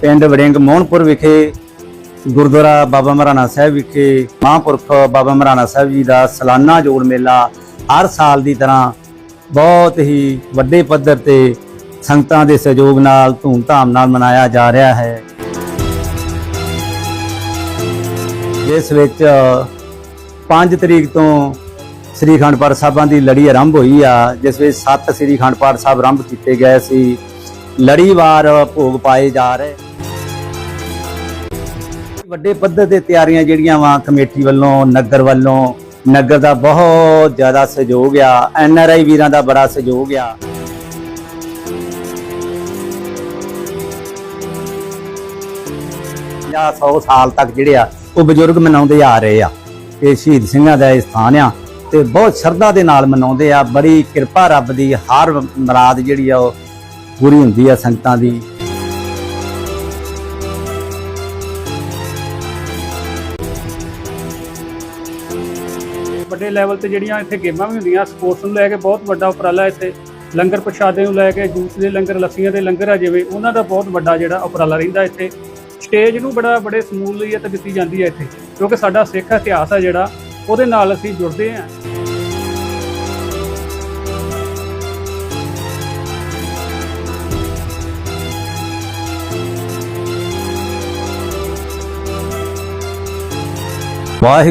ਪਿੰਡ ਵੜਿੰਗ ਮੋਹਨਪੁਰ ਵਿਖੇ ਗੁਰਦੁਆਰਾ ਬਾਬਾ ਮਹਾਰਾਣਾ ਸਾਹਿਬ ਵਿਖੇ ਮਹਾਂਪੁਰਖ ਬਾਬਾ ਮਹਾਰਾਣਾ ਸਾਹਿਬ ਜੀ ਦਾ ਸਾਲਾਨਾ ਜੋੜ ਮੇਲਾ ਹਰ ਸਾਲ ਦੀ ਤਰ੍ਹਾਂ ਬਹੁਤ ਹੀ ਵੱਡੇ ਪੱਧਰ ਤੇ ਸੰਗਤਾਂ ਦੇ ਸਹਿਯੋਗ ਨਾਲ, ਧੂਮਧਾਮ ਨਾਲ ਮਨਾਇਆ ਜਾ ਰਿਹਾ ਹੈ। ਜਿਸ ਵਿੱਚ 5 ਤਰੀਕ ਤੋਂ ਸ੍ਰੀ ਅਖੰਡ ਪਾਠ ਸਾਹਿਬਾਂ ਦੀ ਲੜੀ ਆਰੰਭ ਹੋਈ ਆ, ਜਿਸ ਵਿੱਚ 7 ਸ੍ਰੀ ਅਖੰਡ ਪਾਠ ਸਾਹਿਬ ਆਰੰਭ ਕੀਤੇ ਗਏ ਸੀ। ਲੜੀਵਾਰ ਭੋਗ ਪਾਏ ਜਾ ਰਹੇ ਵੱਡੇ ਪੱਧਰ ਤੇ ਤਿਆਰੀਆਂ ਜਿਹੜੀਆਂ ਵਾ ਕਮੇਟੀ ਵੱਲੋਂ, ਨਗਰ ਵੱਲੋਂ, ਨਗਰ ਦਾ ਬਹੁਤ ਜ਼ਿਆਦਾ ਸਹਿਯੋਗ ਆ, ਐਨ ਆਰ ਆਈ ਵੀਰਾਂ ਦਾ ਬੜਾ ਸਹਿਯੋਗ ਆ। ਜਾਂ 100 ਸਾਲ ਤੱਕ ਜਿਹੜੇ ਆ, ਉਹ ਬਜ਼ੁਰਗ ਮਨਾਉਂਦੇ ਆ ਰਹੇ ਆ। ਇਹ ਸ਼ਹੀਦ ਸਿੰਘਾਂ ਦਾ ਇਹ ਸਥਾਨ ਆ ਤੇ ਬਹੁਤ ਸ਼ਰਧਾ ਦੇ ਨਾਲ ਮਨਾਉਂਦੇ ਆ। ਬੜੀ ਕਿਰਪਾ ਰੱਬ ਦੀ, ਹਰ ਮਰਾਦ ਜਿਹੜੀ ਆ ਉਹ ਪੂਰੀ ਹੁੰਦੀ ਆ ਸੰਗਤਾਂ ਦੀ। ਵੱਡੇ ਲੈਵਲ ਤੇ ਜਿਹੜੀਆਂ ਇੱਥੇ ਗੇਮਾਂ ਵੀ ਹੁੰਦੀਆਂ ਸਪੋਰਟਸ ਨੂੰ ਲੈ ਕੇ ਬਹੁਤ ਵੱਡਾ ਉਪਰਾਲਾ ਇੱਥੇ, ਲੰਗਰ ਪ੍ਰਸ਼ਾਦੇ ਨੂੰ ਲੈ ਕੇ, ਜੂਸ ਦੇ ਲੰਗਰ, ਲੱਸੀਆਂ ਦੇ ਲੰਗਰ ਆ ਜਿਵੇਂ, ਉਹਨਾਂ ਦਾ ਬਹੁਤ ਵੱਡਾ ਜਿਹੜਾ ਉਪਰਾਲਾ ਰਹਿੰਦਾ ਇੱਥੇ। ਸਟੇਜ ਨੂੰ ਬੜਾ, ਬੜੇ ਸਮੂਲੀਅਤ ਦਿੱਤੀ ਜਾਂਦੀ ਹੈ ਇੱਥੇ, ਕਿਉਂਕਿ ਸਾਡਾ ਸਿੱਖ ਇਤਿਹਾਸ ਆ ਜਿਹੜਾ, ਉਹਦੇ ਨਾਲ ਅਸੀਂ ਜੁੜਦੇ ਹਾਂ। ਵਾਹਿਗੁਰੂ